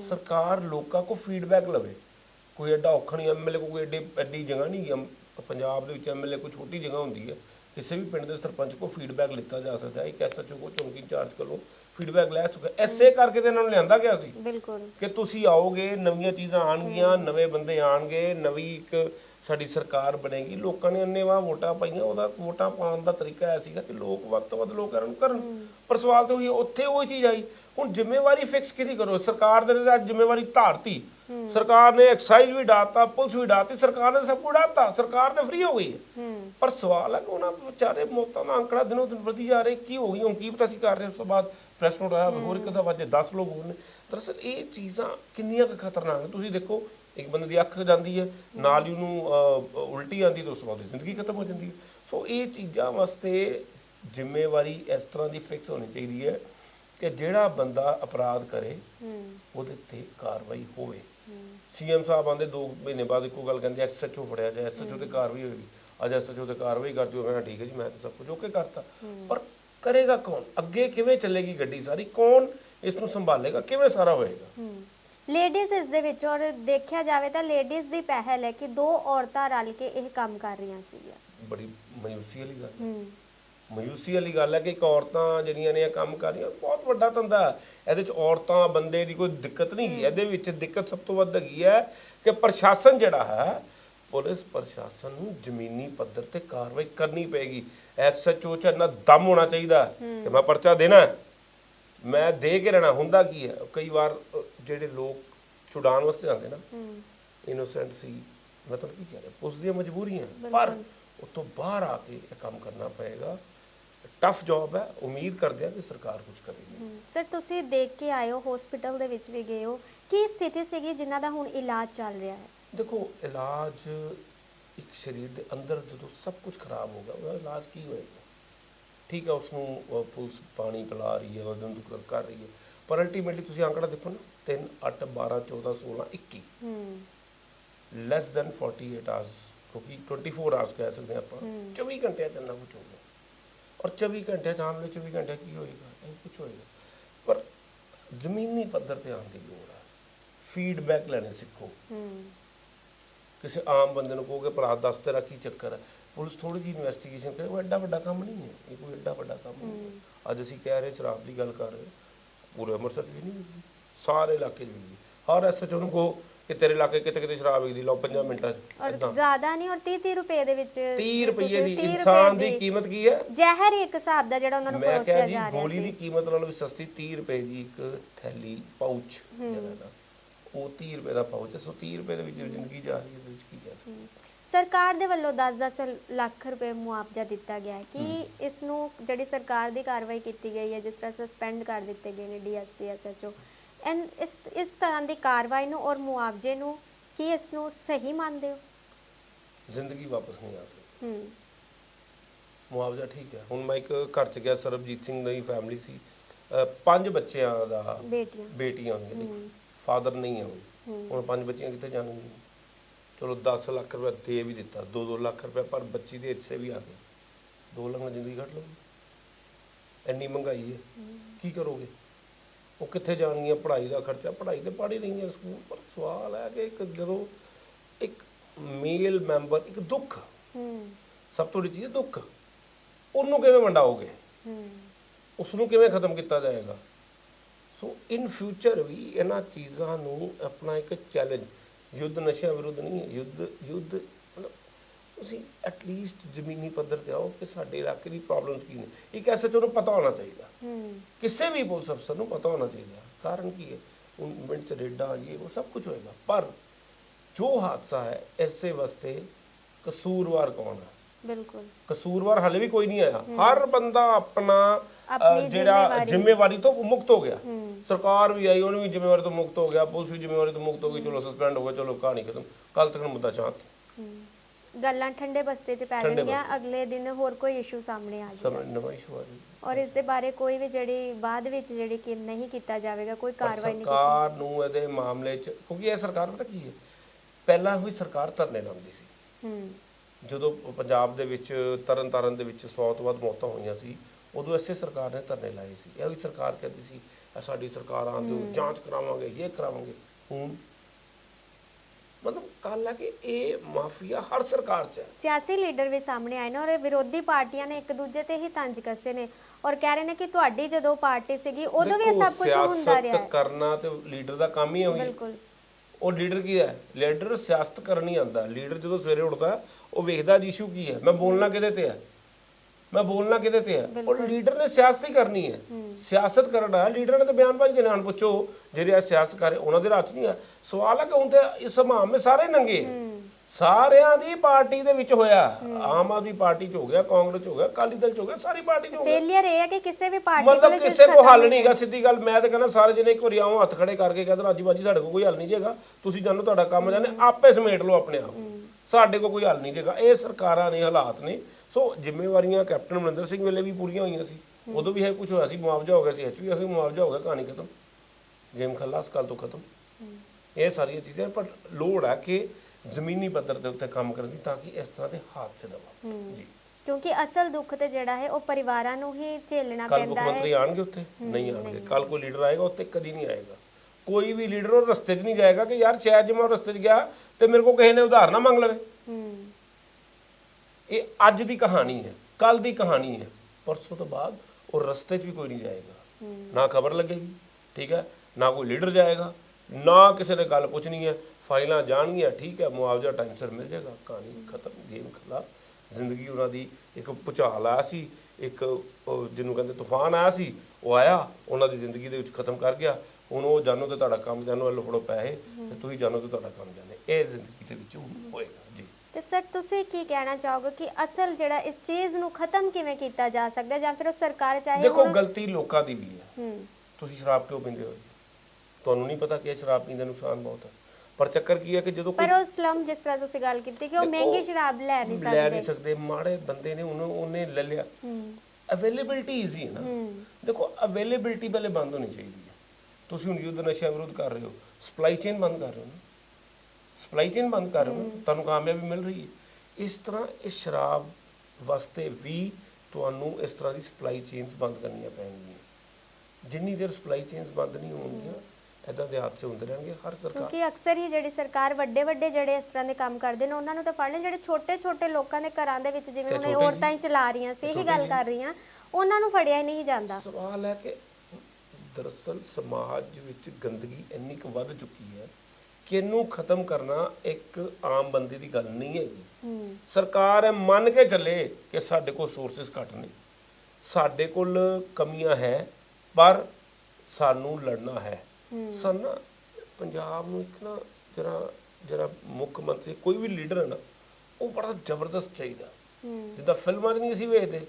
ਸਰਕਾਰ ਲੋਕਾਂ ਕੋ ਫੀਡਬੈਕ ਲਵੇ। ਕੋਈ ਐਡਾ ਔਖਾ ਨਹੀਂ ਐਮਐਲਏ ਕੋਈ ਐਡੀ ਐਡੀ ਜਗ੍ਹਾ ਨਹੀਂ ਹੈ ਪੰਜਾਬ ਦੇ ਵਿੱਚ ਐਮਐਲਏ ਕੋਈ ਛੋਟੀ ਜਗ੍ਹਾ ਹੁੰਦੀ ਹੈ। ਕਿਸੇ ਵੀ ਪਿੰਡ ਦੇ ਸਰਪੰਚ ਕੋ ਫੀਡਬੈਕ ਲਿੱਤਾ ਜਾ ਸਕਦਾ ਹੈ। ਇੱਕ ਐਸਐਚਓ ਕੋ ਚੌਂਕੀ ਇੰਚਾਰਜ ਕੋਲੋਂ ਫੀਡਬੈਕ ਲੈ ਸਕਦਾ ਐਸੇ ਕਰਕੇ ਤੇ ਇਹਨਾਂ ਨੂੰ ਲਿਆਂਦਾ ਗਿਆ ਸੀ। ਬਿਲਕੁਲ। ਕਿ ਤੁਸੀਂ ਆਓਗੇ ਨਵੀਆਂ ਚੀਜ਼ਾਂ ਆਣਗੀਆਂ ਨਵੇਂ ਬੰਦੇ ਆਣਗੇ ਨਵੀਂ ਇੱਕ ਸਾਡੀ ਸਰਕਾਰ ਬਣੇਗੀ। ਲੋਕਾਂ ਨੇ ਅੰਨੇਵਾਹ ਵੋਟਾਂ ਪਾਈਆਂ ਉਹਦਾ ਵੋਟਾਂ ਪਾਉਣ ਦਾ ਤਰੀਕਾ ਇਹ ਸੀਗਾ ਕਿ ਲੋਕ ਵੱਧ ਤੋਂ ਵੱਧ ਲੋਕ ਇਹਨਾਂ ਨੂੰ ਕਰਨ। ਪਰ ਸਵਾਲ ਤਾਂ ਉਹੀ ਉੱਥੇ ਉਹ ਚੀਜ਼ ਆਈ। ਹੁਣ ਜ਼ਿੰਮੇਵਾਰੀ ਫਿਕਸ ਕਿਹਦੀ ਕਰੋ? ਸਰਕਾਰ ਦੇ ਨੇ ਅੱਜ ਜ਼ਿੰਮੇਵਾਰੀ ਧਾਰਤੀ। ਸਰਕਾਰ ਨੇ ਐਕਸਾਈਜ਼ ਵੀ ਡਾਤਾ ਪੁਲਿਸ ਵੀ ਡਾਤੀ ਸਰਕਾਰ ਨੇ ਸਭ ਕੁਝ ਡਾਤਾ ਸਰਕਾਰ ਤੇ ਫ੍ਰੀ ਹੋ ਗਈ ਪਰ ਸਵਾਲ ਹੈ ਕਿ ਉਹਨਾਂ ਵਿਚਾਰੇ ਮੌਤਾਂ ਦਾ ਅੰਕੜਾ ਦਿਨੋਂ ਦਿਨ ਵਧੀ ਜਾ ਰਿਹਾ ਕੀ ਹੋ ਗਈ ਹੁਣ ਕੀ ਪਤਾ ਸੀ ਕਰ ਰਹੇ ਉਸ ਤੋਂ ਬਾਅਦ ਪ੍ਰੈਸ ਨੋਟ ਆਇਆ ਹੋਰ ਇੱਕ ਦਾ ਵਜੇ 10 ਲੋਕ ਹੋਰ ਨੇ। ਦਰਅਸਲ ਇਹ ਚੀਜ਼ਾਂ ਕਿੰਨੀਆਂ ਕੁ ਖਤਰਨਾਕ ਤੁਸੀਂ ਦੇਖੋ ਇੱਕ ਬੰਦੇ ਦੀ ਅੱਖ ਜਾਂਦੀ ਹੈ ਨਾਲ ਹੀ ਉਹਨੂੰ ਉਲਟੀ ਆਉਂਦੀ ਤੇ ਉਸ ਤੋਂ ਬਾਅਦ ਜ਼ਿੰਦਗੀ ਖਤਮ ਹੋ ਜਾਂਦੀ ਹੈ। ਸੋ ਇਹ ਚੀਜ਼ਾਂ ਵਾਸਤੇ ਜ਼ਿੰਮੇਵਾਰੀ ਇਸ ਤਰ੍ਹਾਂ ਦੀ ਫਿਕਸ ਹੋਣੀ ਚਾਹੀਦੀ ਹੈ ਕਿ ਜਿਹੜਾ ਬੰਦਾ ਅਪਰਾਧ ਕਰੇ ਉਹਦੇ ਤੇ ਕਾਰਵਾਈ ਹੋਵੇ। ਸੀਐਮ ਸਾਹਿਬ ਆਂਦੇ 2 ਮਹੀਨੇ ਬਾਅਦ ਇੱਕੋ ਗੱਲ ਕਹਿੰਦੇ ਐਸਐਚਓ ਫੜਿਆ ਜਾਏ ਐਸਐਚਓ ਤੇ ਕਾਰਵਾਈ ਹੋਏਗੀ। ਅੱਜ ਐਸਐਚਓ ਤੇ ਕਾਰਵਾਈ ਕਰ ਦਿਓ ਕਹਿੰਦਾ ਠੀਕ ਹੈ ਜੀ ਮੈਂ ਤਾਂ ਸਭ ਕੁਝ ਓਕੇ ਕਰਤਾ। ਪਰ ਕਰੇਗਾ ਕੌਣ? ਅੱਗੇ ਕਿਵੇਂ ਚੱਲੇਗੀ ਗੱਡੀ ਸਾਰੀ? ਕੌਣ ਇਸ ਨੂੰ ਸੰਭਾਲੇਗਾ? ਕਿਵੇਂ ਸਾਰਾ ਹੋਏਗਾ? ਹੂੰ। ਲੇਡੀਜ਼ ਇਸ ਦੇ ਵਿੱਚ ਔਰ ਦੇਖਿਆ ਜਾਵੇ ਤਾਂ ਲੇਡੀਜ਼ ਦੀ ਪਹਿਲ ਹੈ ਕਿ ਦੋ ਔਰਤਾਂ ਰਲ ਕੇ ਇਹ ਕੰਮ ਕਰ ਰਹੀਆਂ ਸੀਗੀਆਂ। ਬੜੀ ਮਾਯੂਸੀ ਵਾਲੀ ਗੱਲ ਹੈ। ਮਾਯੂਸੀ ਵਾਲੀ ਗੱਲ ਹੈ ਕਿ ਇੱਕ ਔਰਤਾਂ ਜਿਹੜੀਆਂ ਨੇ ਇਹ ਕੰਮ ਕਰ ਰਹੀਆਂ ਬਹੁਤ ਵੱਡਾ ਧੰਦਾ ਹੈ। ਇਹਦੇ ਚ ਔਰਤਾਂ ਬੰਦੇ ਦੀ ਕੋਈ ਦਿੱਕਤ ਨਹੀਂ ਹੈ ਇਹਦੇ ਵਿੱਚ ਦਿੱਕਤ ਸਭ ਤੋਂ ਵੱਧ ਹੈਗੀ ਹੈ ਕਿ ਪ੍ਰਸ਼ਾਸਨ ਜਿਹੜਾ ਹੈ ਪੁਲਿਸ ਪ੍ਰਸ਼ਾਸਨ ਨੂੰ ਜ਼ਮੀਨੀ ਪੱਧਰ ਤੇ ਕਾਰਵਾਈ ਕਰਨੀ ਪਏਗੀ। ਐਸਐਚਓ ਚ ਇੰਨਾ ਦਮ ਹੋਣਾ ਚਾਹੀਦਾ ਹੈ ਕਿ ਮੈਂ ਪਰਚਾ ਦੇਣਾ ਹੈ। ਮੈਂ ਦੇ ਕੇ ਰਹਿਣਾ ਹੁੰਦਾ ਕੀ ਹੈ? ਕਈ ਵਾਰ ਅ, ਜਿਹੜੇ ਲੋਕ ਛੁਡਾਉਣ ਵਾਸਤੇ ਆਉਂਦੇ ਨਾ ਇਨੋਸੈਂਟ ਸੀ ਮੈਂ ਤੁਹਾਨੂੰ ਕੀ ਕਹਿ ਰਿਹਾ ਪੁਲਿਸ ਦੀਆਂ ਮਜਬੂਰੀਆਂ। ਪਰ ਉਤੋਂ ਬਾਹਰ ਆ ਕੇ ਇਹ ਕੰਮ ਕਰਨਾ ਪਏਗਾ। ਟਫ ਜੌਬ ਹੈ ਉਮੀਦ ਕਰਦੇ ਹਾਂ ਕਿ ਸਰਕਾਰ ਕੁਝ ਕਰੇਗੀ। ਹੂੰ। ਸਰ ਤੁਸੀਂ ਦੇਖ ਕੇ ਆਏ ਹੋ ਹਸਪੀਟਲ ਦੇ ਵਿੱਚ ਵੀ ਗਏ ਹੋ। ਕੀ ਸਥਿਤੀ ਸੀਗੀ ਜਿਨ੍ਹਾਂ ਦਾ ਹੁਣ ਇਲਾਜ ਚੱਲ ਰਿਹਾ ਹੈ? ਦੇਖੋ ਇਲਾਜ ਇੱਕ ਸਰੀਰ ਦੇ ਅੰਦਰ ਜਦੋਂ ਸਭ ਕੁਝ ਖਰਾਬ ਹੋਗਾ ਉਹਦਾ ਇਲਾਜ ਕੀ ਹੋਏਗਾ? ਠੀਕ ਹੈ ਉਸ ਨੂੰ ਪੁਲਿਸ ਪਾਣੀ ਪਿਲਾ ਰਹੀ ਹੈ ਉਹਨੂੰ ਦੁੱਖ ਕਰ ਰਹੀ ਹੈ। ਪਰ ਅਲਟੀਮੇਟਲੀ ਤੁਸੀਂ ਅੰਕੜਾ ਦੇਖੋ ਨਾ 3 8 12 14 16 21 ਹੂੰ। ਲੈਸ ਦੈਨ 48 ਆਵਰਸ ਕਿਉਂਕਿ 24 ਆਵਰਸ ਕਹਿ ਸਕਦੇ ਹਾਂ ਆਪਾਂ। ਹੂੰ। 24 ਘੰਟਿਆਂ ਚ ਇੰਨਾ ਕੁਝ ਹੋ ਗਿਆ। ਔਰ 24 ਘੰਟੇ ਚ ਆਉਣ ਵਾਲੇ 24 ਘੰਟੇ ਕੀ ਹੋਏਗਾ? ਇਹ ਕੁਝ ਹੋਏਗਾ। ਪਰ ਜ਼ਮੀਨੀ ਪੱਧਰ ਤੇ ਆਉਣ ਦੀ ਲੋੜ ਹੈ ਫੀਡਬੈਕ ਲੈਣੇ ਸਿੱਖੋ। ਕਿਸੇ ਆਮ ਬੰਦੇ ਨੂੰ ਕਹੋਗੇ ਭਰਾ ਦੱਸ ਤੇਰਾ ਕੀ ਚੱਕਰ ਹੈ ਪੁਲਿਸ ਥੋੜੀ ਜਿਹੀ ਇਨਵੈਸਟੀਗੇਸ਼ਨ ਕਰੇ। ਉਹ ਐਡਾ ਵੱਡਾ ਕੰਮ ਨਹੀਂ ਹੈ। ਇਹ ਕੋਈ ਐਡਾ ਵੱਡਾ ਕੰਮ ਨਹੀਂ ਹੈ। ਅੱਜ ਅਸੀਂ ਕਹਿ ਰਹੇ ਸ਼ਰਾਬ ਦੀ ਗੱਲ ਕਰ ਰਹੇ। ਪੂਰੇ ਅੰਮ੍ਰਿਤਸਰ ਵੀ ਨਹੀਂ ਸਾਰੇ ਇਲਾਕੇ 'ਚ ਵਿਕਦੀ ਹਰ ਐਸਐਚਓ ਨੂੰ ਕਹੋ ਕਿ ਤੇਰੇ ਇਲਾਕੇ ਕਿਤੇ ਕਿਤੇ ਸ਼ਰਾਬ ਵਿਕਦੀ ਲਓ 5 ਮਿੰਟਾਂ 'ਚ ਔਰ ਏਦਾਂ। ਜ਼ਿਆਦਾ ਨਹੀਂ ਔਰ 30 30 ਰੁਪਏ ਦੇ ਵਿੱਚ 30 ਰੁਪਏ ਦੀ 30 ਇਨਸਾਨ ਦੀ ਕੀਮਤ ਕੀ ਹੈ? ਜ਼ਹਿਰ ਹੀ ਇੱਕ ਹਿਸਾਬ ਦਾ ਜਿਹੜਾ ਉਹਨਾਂ ਨੂੰ ਮੈਂ ਕਿਹਾ ਪਰੋਸਿਆ ਜੀ ਜਾ ਰਿਹਾ ਗੋਲੀ ਦੀ ਕੀਮਤ ਨਾਲੋਂ ਵੀ ਸਸਤੀ 30 ਰੁਪਏ ਦੀ ਇੱਕ ਥੈਲੀ ਪਾਊਚ ਜਿਹੜਾ ਨਾ ਉਹ 30 ਰੁਪਏ ਦਾ ਪਾਊਚ ਹੈ। ਸੋ 30 ਰੁਪਏ ਦੇ ਵਿੱਚ ਜ਼ਿੰਦਗੀ ਜਾ ਰਹੀ ਹੈ ਇਹਦੇ ਵਿੱਚ ਕੀ ਹਮ, ਸਰਕਾਰ ਦੇ ਵੱਲੋਂ 10-10 ਲੱਖ ਰੁਪਏ ਮੁਆਵਜ਼ਾ ਦਿੱਤਾ ਗਿਆ ਹੈ ਕਿ ਇਸ ਨੂੰ ਜਿਹੜੀ ਸਰਕਾਰ ਦੀ ਕਾਰਵਾਈ ਕੀਤੀ ਗਈ ਹੈ ਜਿਸ ਤਰ੍ਹਾਂ ਸਸਪੈਂਡ ਕਰ ਦਿੱਤੇ ਗਏ ਨੇ ਡੀਐਸਪੀ ਐਸਐਚਓ ਐਨ ਇਸ ਇਸ ਤਰ੍ਹਾਂ ਦੀ ਕਾਰਵਾਈ ਨੂੰ ਔਰ ਮੁਆਵਜ਼ੇ ਨੂੰ ਕੀ ਇਸ ਨੂੰ ਸਹੀ ਮੰਨਦੇ ਹੋ? ਜ਼ਿੰਦਗੀ ਵਾਪਸ ਨਹੀਂ ਆ ਸਕਦੀ। ਹੂੰ। ਮੁਆਵਜ਼ਾ ਠੀਕ ਹੈ। ਹੁਣ ਮੈਂ ਇੱਕ ਘਰ ਚ ਗਿਆ ਸਰਬਜੀਤ ਸਿੰਘ ਦੀ ਫੈਮਿਲੀ ਸੀ। ਅਹ ਪੰਜ ਬੱਚਿਆਂ ਦਾ ਬੇਟੀਆਂ। ਬੇਟੀਆਂ। ਦੇਖੋ ਫਾਦਰ ਨਹੀਂ ਹੈ ਹੁਣ ਪੰਜ ਬੱਚੀਆਂ ਕਿੱਥੇ ਜਾਣਗੀਆਂ? ਚਲੋ 10 ਲੱਖ ਰੁਪਏ ਦੇ ਵੀ ਦਿੱਤਾ 2-2 ਲੱਖ ਰੁਪਏ ਪਰ ਬੱਚੀ ਦੇ ਹਿੱਸੇ ਵੀ ਆ ਗਏ। ਦੋ ਲੱਖ ਨਾਲ ਜ਼ਿੰਦਗੀ ਕੱਢ ਲਓਗੇ ਇੰਨੀ ਮਹਿੰਗਾਈ ਹੈ। ਕੀ ਕਰੋਗੇ? ਉਹ ਕਿੱਥੇ ਜਾਣਗੀਆਂ? ਪੜ੍ਹਾਈ ਦਾ ਖਰਚਾ। ਪੜ੍ਹਾਈ ਤੇ ਪੜ੍ਹ ਹੀ ਰਹੀਆਂ ਸਕੂਲ। ਪਰ ਸਵਾਲ ਹੈ ਕਿ ਇੱਕ ਜਦੋਂ ਇੱਕ ਮੇਲ ਮੈਂਬਰ ਇੱਕ ਦੁੱਖ ਹੂੰ। ਸਭ ਤੋਂ ਵੱਡੀ ਚੀਜ਼ ਹੈ ਦੁੱਖ। ਉਹਨੂੰ ਕਿਵੇਂ ਵੰਡਾਓਗੇ? ਹੂੰ। ਉਸ ਨੂੰ ਕਿਵੇਂ ਖਤਮ ਕੀਤਾ ਜਾਏਗਾ? ਸੋ ਇਨ ਫਿਊਚਰ ਵੀ ਇਹਨਾਂ ਚੀਜ਼ਾਂ ਨੂੰ ਆਪਣਾ ਇੱਕ ਚੈਲੰਜ ਯੁੱਧ ਨਸ਼ਿਆਂ ਵਿਰੁੱਧ ਨਹੀਂ ਹੈ। ਯੁੱਧ ਯੁੱਧ ਤੁਸੀਂ ਐਟਲੀਸਟ ਜ਼ਮੀਨੀ ਪੱਧਰ ਤੇ ਆਓ ਕਿ ਸਾਡੇ ਇਲਾਕੇ ਦੀ ਪ੍ਰੋਬਲਮਸ ਕੀ ਨੇ। ਇੱਕ ਐਸਐਚਓ ਨੂੰ ਪਤਾ ਹੋਣਾ ਚਾਹੀਦਾ। ਕਿਸੇ ਵੀ ਪੁਲਿਸ ਅਫਸਰ ਨੂੰ ਪਤਾ ਹੋਣਾ ਚਾਹੀਦਾ। ਕਾਰਨ ਕੀ ਹੈ? ਹੁਣ ਮਿੰਟ ਚ ਰੇਡਾਂ ਇਹ ਉਹ ਸਭ ਕੁਝ ਹੋਏਗਾ। ਪਰ ਜੋ ਹਾਦਸਾ ਹੈ ਐਸੇ ਵਾਸਤੇ ਕਸੂਰਵਾਰ ਕੌਣ ਹੈ? ਬਿਲਕੁਲ। ਕਸੂਰਵਾਰ ਹਲੇ ਵੀ ਕੋਈ ਨਹੀਂ ਆਇਆ। ਹਰ ਬੰਦਾ ਆਪਣਾ ਜਿਹੜਾ ਜ਼ਿੰਮੇਵਾਰੀ- ਤੋਂ ਮੁਕਤ ਹੋ ਗਿਆ। ਸਰਕਾਰ ਵੀ ਆਈ ਉਹਨੇ ਵੀ ਜ਼ਿੰਮੇਵਾਰੀ ਤੋਂ ਮੁਕਤ ਹੋ ਗਿਆ। ਪੁਲਿਸ ਵੀ ਜ਼ਿੰਮੇਵਾਰੀ ਤੋਂ ਮੁਕਤ ਹੋ ਗਈ। ਚਲੋ ਸਸਪੈਂਡ ਹੋ ਗਿਆ। ਚਲੋ ਕਹਾਣੀ ਖਤਮ। ਕੱਲ ਤੱਕ ਮੁੱਦਾ ਸ਼ਾਂਤ। ਗੱਲਾਂ ਠੰਡੇ ਬਸਤੇ 'ਚ ਪੈ ਠੰਡੇ ਜਾਣਗੀਆਂ ਅਗਲੇ ਦਿਨ ਹੋਰ ਕੋਈ ਇਸ਼ੂ ਸਾਹਮਣੇ ਆ ਸਭ ਜਾਏਗਾ ਨਵਾਂ ਇਸ਼ੂ ਆ ਜੀ ਔਰ ਇਸ ਦੇ ਬਾਰੇ ਕੋਈ ਵੀ ਜਿਹੜੀ ਬਾਅਦ ਵਿੱਚ ਜਿਹੜੀ ਕਿ ਨਹੀਂ ਕੀਤਾ ਜਾਵੇਗਾ ਕੋਈ ਪਰ ਕਾਰਵਾਈ ਨਹੀਂ ਕੀਤੀ। ਸਰਕਾਰ ਨੂੰ ਇਹਦੇ ਮਾਮਲੇ 'ਚ ਕਿਉਂਕਿ ਇਹ ਸਰਕਾਰ ਪਤਾ ਕੀ ਹੈ ਪਹਿਲਾਂ ਹੋਈ ਸਰਕਾਰ ਧਰਨੇ ਲਾਉਂਦੀ ਸੀ। ਹੂੰ। ਜਦੋਂ ਪੰਜਾਬ ਦੇ ਵਿੱਚ ਤਰਨ ਤਾਰਨ ਦੇ ਵਿੱਚ 100 ਤੋਂ ਵੱਧ ਮੌਤਾਂ ਹੋਈਆਂ ਸੀ ਉਦੋਂ ਐਸੇ ਸਰਕਾਰ ਨੇ ਧਰਨੇ ਲਾਏ ਸੀ। ਇਹ ਵੀ ਸਰਕਾਰ ਕਹਿੰਦੀ ਸੀ ਇਹ ਸਾਡੀ ਸਰਕਾਰ ਆਂਦੀ ਜਾਂਚ ਕਰਾਵਾਂਗੇ ਇਹ ਕਰਾਵਾਂਗੇ। ਹੁਣ ਮਤਲਬ ਕੱਲ ਹੈ ਕਿ ਇਹ ਮਾਫੀਆ ਹਰ ਸਰਕਾਰ 'ਚ ਹੈ। ਸਿਆਸੀ ਲੀਡਰ ਵੀ ਸਾਹਮਣੇ ਆਏ ਨੇ ਔਰ ਇਹ ਵਿਰੋਧੀ ਪਾਰਟੀਆਂ ਨੇ ਇੱਕ ਦੂਜੇ ਤੇ ਹੀ ਤੰਜ ਕੱਸੇ ਨੇ ਔਰ ਕਹਿ ਰਹੇ ਨੇ ਕਿ ਤੁਹਾਡੀ ਜਦੋਂ ਪਾਰਟੀ ਸੀਗੀ ਉਦੋਂ ਵੀ ਇਹ ਦੇਖੋ, ਸਭ ਕੁਝ ਹੁੰਦਾ ਰਿਹਾ ਸਿਆਸਤ ਹੈ। ਕਰਨਾ ਤੇ ਲੀਡਰ ਦਾ ਕੰਮ ਹੀ ਹੈ। ਉਹੀ ਬਿਲਕੁਲ। ਉਹ ਲੀਡਰ ਕੀ ਹੈ? ਲੀਡਰ ਸਿਆਸਤ ਕਰਨ ਹੀ ਆਂਦਾ ਲੀਡਰ ਜਦੋਂ ਸਵੇਰੇ ਉੱਠਦਾ ਉਹ ਵੇਖਦਾ ਇਸ਼ੂ ਕੀ ਹੈ। ਮੈਂ ਬੋਲਣਾ ਕਿਹਦੇ ਤੇ ਹੈ? ਮੈਂ ਬੋਲਣਾ ਕਿਹਦੇ ਤੇ ਹੈ ਉਹ ਲੀਡਰ ਨੇ ਸਿਆਸਤ ਹੀ ਕਰਨੀ ਹੈ। ਸਿਆਸਤ ਕਰਨਾ ਲੀਡਰਾਂ ਨੇ ਤਾਂ ਬਿਆਨਬਾਜ਼ੀ ਦੇ ਨਾਲ ਪੁੱਛੋ ਜਿਹੜੇ ਆ ਸਿਆਸਤ ਕਰ ਰਹੇ ਉਹਨਾਂ ਦੇ ਰਾਜ ਨਹੀਂ ਆ। ਸਵਾਲ ਹੈ ਕਿ ਹੁਣ ਤੇ ਇਸ ਮਾਮਲੇ ਸਾਰੇ ਨੰਗੇ ਸਾਰਿਆਂ ਦੀ ਪਾਰਟੀ ਦੇ ਵਿੱਚ ਹੋਇਆ। ਆਮ ਆਦਮੀ ਪਾਰਟੀ ਚ ਹੋ ਗਿਆ ਕਾਂਗਰਸ ਚ ਹੋ ਗਿਆ ਅਕਾਲੀ ਦਲ ਚ ਹੋ ਗਿਆ ਸਾਰੀ ਪਾਰਟੀ ਚ ਹੋ ਗਿਆ। ਫੇਲਿਅਰ ਇਹ ਹੈ ਕਿ ਕਿਸੇ ਵੀ ਪਾਰਟੀ ਕੋਲ ਮਤਲਬ ਕਿਸੇ ਕੋ ਹੱਲ ਨਹੀਂਗਾ ਸਿੱਧੀ ਗੱਲ ਮੈਂ ਤਾਂ ਕਹਿੰਦਾ ਸਾਰੇ ਜਣੇ ਇੱਕ ਵਾਰੀ ਆਓ ਹੱਥ ਖੜੇ ਕਰਕੇ ਕਹਿੰਦੇ ਰਾਜੀ ਬਾਜੀ ਸਾਡੇ ਕੋਲ ਕੋਈ ਹੱਲ ਨਹੀਂ ਜੇਗਾ ਤੁਸੀਂ ਜਾਣੋ ਤੁਹਾਡਾ ਕੰਮ ਜਾਣੇ ਆਪੇ ਸਮੇਟ ਲਓ ਆਪਣੇ ਆਪ। ਸਾਡੇ ਕੋਲ ਕੋਈ ਹੱਲ ਨਹੀਂ ਜੇਗਾ ਇਹ ਸਰਕਾਰਾਂ ਨੇ ਹਾਲਾਤ ਨੇ ਸੋ ਜ਼ਿੰਮੇਵਾਰੀਆਂ ਕੈਪਟਨ ਅਮਰਿੰਦਰ ਸਿੰਘ ਵੇਲੇ ਵੀ ਪੂਰੀਆਂ ਹੋਈਆਂ ਸੀ। ਉਦੋਂ ਵੀ ਇਹ ਕੁਝ ਹੋਇਆ ਸੀ ਮੁਆਵਜ਼ਾ ਹੋ ਗਿਆ ਸੀ ਐਚ ਵੀ ਹੋਈ ਮੁਆਵਜ਼ਾ ਹੋ ਗਿਆ ਕਹਾਣੀ ਖਤਮ। ਗੇਮ ਖਲਾਸ ਕੱਲ ਤੋਂ ਖਤਮ। ਇਹ ਸਾਰੀਆਂ ਚੀਜ਼ਾਂ ਪਰ ਲੋੜ ਹੈ ਕਿ ਜ਼ਮੀਨੀ ਪੱਧਰ ਦੇ ਉੱਤੇ ਕੰਮ ਕਰਨ ਦੀ ਤਾਂ ਕਿ ਇਸ ਤਰ੍ਹਾਂ ਦੇ ਹਾਦਸੇ ਨਾ ਵਾਪਰਨ ਜੀ। ਕਿਉਂਕਿ ਅਸਲ ਦੁੱਖ ਤੇ ਜਿਹੜਾ ਹੈ ਉਹ ਪਰਿਵਾਰਾਂ ਨੂੰ ਹੀ ਝੇਲਣਾ ਕੱਲ ਮੁੱਖ ਪੈਂਦਾ ਮੰਤਰੀ ਹੈ। ਆਣਗੇ ਉੱਥੇ? ਨਹੀਂ ਆਣਗੇ ਕੱਲ ਕੋਈ ਲੀਡਰ ਆਏਗਾ ਉੱਥੇ ਕਦੀ ਨਹੀਂ ਆਏਗਾ। ਕੋਈ ਵੀ ਲੀਡਰ ਉਹ ਰਸਤੇ 'ਚ ਨਹੀਂ ਜਾਏਗਾ ਕਿ ਯਾਰ ਸ਼ਾਇਦ ਜੇ ਮੈਂ ਰਸਤੇ 'ਚ ਗਿਆ ਤੇ ਮੇਰੇ ਕੋਲ ਕਿਸੇ ਨੇ ਉਧਾਰ ਨਾ ਮੰਗ ਲਵੇ। ਹੂੰ। ਇਹ ਅੱਜ ਦੀ ਕਹਾਣੀ ਹੈ ਕੱਲ ਦੀ ਕਹਾਣੀ ਹੈ ਪਰਸੋਂ ਤੋਂ ਬਾਅਦ ਉਹ ਰਸਤੇ 'ਚ ਵੀ ਕੋਈ ਨਹੀਂ ਜਾਏਗਾ। ਨਾ ਖਬਰ ਲੱਗੇਗੀ ਠੀਕ ਹੈ? ਨਾ ਕੋਈ ਲੀਡਰ ਜਾਏਗਾ ਨਾ ਕਿਸੇ ਨੇ ਗੱਲ ਪੁੱਛਣੀ ਹੈ ਫਾਈਲਾਂ ਜਾਣਗੀਆਂ ਠੀਕ ਹੈ? ਮੁਆਵਜ਼ਾ ਟਾਈਮ ਸਿਰ ਮਿਲ ਜਾਏਗਾ ਕਹਾਣੀ ਖਤਮ ਗੇਮ ਖਲਾ ਜ਼ਿੰਦਗੀ ਉਹਨਾਂ ਦੀ ਇੱਕ ਭੁਚਾਲ ਆਇਆ ਸੀ ਇੱਕ ਜਿਹਨੂੰ ਕਹਿੰਦੇ ਤੂਫਾਨ ਆਇਆ ਸੀ ਉਹ ਆਇਆ ਉਹਨਾਂ ਦੀ ਜ਼ਿੰਦਗੀ ਦੇ ਵਿੱਚ ਖਤਮ ਕਰ ਗਿਆ। ਹੁਣ ਉਹ ਜਾਣੋ ਤੇ ਤੁਹਾਡਾ ਕੰਮ ਜਾਣੋ ਵੱਲ ਫੜੋ ਪੈਸੇ ਤੇ ਤੁਸੀਂ ਜਾਣੋ ਤੇ ਤੁਹਾਡਾ ਕੰਮ ਜਾਣੇ। ਇਹ ਜ਼ਿੰਦਗੀ ਦੇ ਵਿੱਚ ਹੋਏਗਾ। ਤੇ ਸਰ ਤੁਸੀਂ ਕੀ ਕਹਿਣਾ ਚਾਹੋਗੇ ਕਿ ਅਸਲ ਜਿਹੜਾ ਇਸ ਚੀਜ਼ ਨੂੰ ਖਤਮ ਕਿਵੇਂ ਕੀਤਾ ਜਾ ਸਕਦਾ ਜਾਂ ਫਿਰ ਉਹ ਸਰਕਾਰ ਚਾਹੇ ਦੇਖੋ ਹੁਣ ਗਲਤੀ ਲੋਕਾਂ ਦੀ ਵੀ ਹੈ। ਹੂੰ। ਤੁਸੀਂ ਸ਼ਰਾਬ ਕਿਉਂ ਪੀਂਦੇ ਹੋ ਤੁਹਾਨੂੰ ਨਹੀਂ ਪਤਾ ਕਿ ਇਹ ਸ਼ਰਾਬ ਪੀਣ ਦਾ ਨੁਕਸਾਨ ਬਹੁਤ ਹੈ। ਪਰ ਚੱਕਰ ਕੀ ਹੈ ਕਿ ਜਦੋਂ ਪਰ ਉਹ ਸਲਮ ਜਿਸ ਤਰ੍ਹਾਂ ਤੁਸੀਂ ਗੱਲ ਕੀਤੀ ਕਿ ਉਹ ਦੇਖੋ, ਮਹਿੰਗੀ ਸ਼ਰਾਬ ਲੈ ਨਹੀਂ ਲੈ ਨਹੀਂ ਸਕਦੇ ਸਕਦੇ ਮਾੜੇ ਬੰਦੇ ਨੇ ਉਹਨੂੰ ਉਹਨੇ ਲੈ ਲਿਆ। ਹੂੰ। ਅਵੇਲੇਬਿਲਟੀ ਈਜ਼ੀ ਹੈ ਨਾ। ਦੇਖੋ ਅਵੇਲੇਬਿਲਟੀ ਪਹਿਲੇ ਬੰਦ ਹੋਣੀ ਚਾਹੀਦੀ ਹੈ। ਤੁਸੀਂ ਹੁਣ ਯੁੱਧ ਨਸ਼ਾ ਵਿਰੋਧ ਕਰ ਰਹੇ ਹੋ ਸਪਲਾਈ ਚੇਨ ਬੰਦ ਕਰ ਰਹੇ ਹੋ ਨਾ। ਸਪਲਾਈ ਚੇਨ ਬੰਦ ਕਰ ਰਹੇ ਹੋ ਤੁਹਾਨੂੰ ਕਾਮਯਾਬੀ ਮਿਲ ਰਹੀ ਹੈ। ਇਸ ਤਰ੍ਹਾਂ ਇਹ ਸ਼ਰਾਬ ਵਾਸਤੇ ਵੀ ਤੁਹਾਨੂੰ ਇਸ ਤਰ੍ਹਾਂ ਦੀ ਸਪਲਾਈ ਚੇਨਸ ਬੰਦ ਕਰਨੀਆਂ ਪੈਣਗੀਆਂ। ਜਿੰਨੀ ਦੇਰ ਸਪਲਾਈ ਚੇਨਸ ਬੰਦ ਨਹੀਂ ਹੋਣਗੀਆਂ ਇਦਾਂ ਦੇ ਹਾਦਸੇ ਹੁੰਦੇ ਰਹਿਣਗੇ ਹਰ ਸਰਕਾਰ। ਕਿਉਂਕਿ ਅਕਸਰ ਹੀ ਜਿਹੜੀ ਸਰਕਾਰ ਵੱਡੇ ਵੱਡੇ ਜਿਹੜੇ ਇਸ ਤਰ੍ਹਾਂ ਦੇ ਕੰਮ ਕਰਦੇ ਨੇ ਉਹਨਾਂ ਨੂੰ ਤਾਂ ਫੜਨੇ ਜਿਹੜੇ ਛੋਟੇ ਛੋਟੇ ਲੋਕਾਂ ਦੇ ਘਰਾਂ ਦੇ ਵਿੱਚ ਜਿਵੇਂ ਛੋਟੇ ਔਰਤਾਂ ਹੀ ਚਲਾ ਰਹੀਆਂ ਸੀ ਇਹੀ ਗੱਲ ਕਰ ਰਹੀਆਂ ਉਹਨਾਂ ਨੂੰ ਫੜਿਆ ਹੀ ਨਹੀਂ ਜਾਂਦਾ। ਸਵਾਲ ਹੈ ਕਿ ਦਰਅਸਲ ਸਮਾਜ ਵਿੱਚ ਗੰਦਗੀ ਇੰਨੀ ਕੁ ਵੱਧ ਚੁੱਕੀ ਹੈ ਕਿ ਇਹਨੂੰ ਖਤਮ ਕਰਨਾ ਇੱਕ ਆਮ ਬੰਦੇ ਦੀ ਗੱਲ ਨਹੀਂ ਹੈਗੀ। ਹੂੰ। ਸਰਕਾਰ ਇਹ ਮੰਨ ਕੇ ਚੱਲੇ ਕਿ ਸਾਡੇ ਕੋਲ ਸੋਰਸਸ ਘੱਟ ਨੇ। ਸਾਡੇ ਕੋਲ ਕਮੀਆਂ ਹੈ ਪਰ ਸਾਨੂੰ ਲੜਨਾ ਹੈ। ਸਾਨੂੰ ਪੰਜਾਬ ਨੂੰ ਇੱਕ ਨਾ ਜਿਹੜਾ ਜਿਹੜਾ ਮੁੱਖ ਮੰਤਰੀ ਕੋਈ ਵੀ ਲੀਡਰ ਹੈ ਨਾ ਉਹ ਬੜਾ ਜ਼ਬਰਦਸਤ ਚਾਹੀਦਾ। ਹੂੰ। ਜਿੱਦਾਂ ਫਿਲਮਾਂ 'ਚ ਨਹੀਂ ਅਸੀਂ ਵੇਖਦੇ।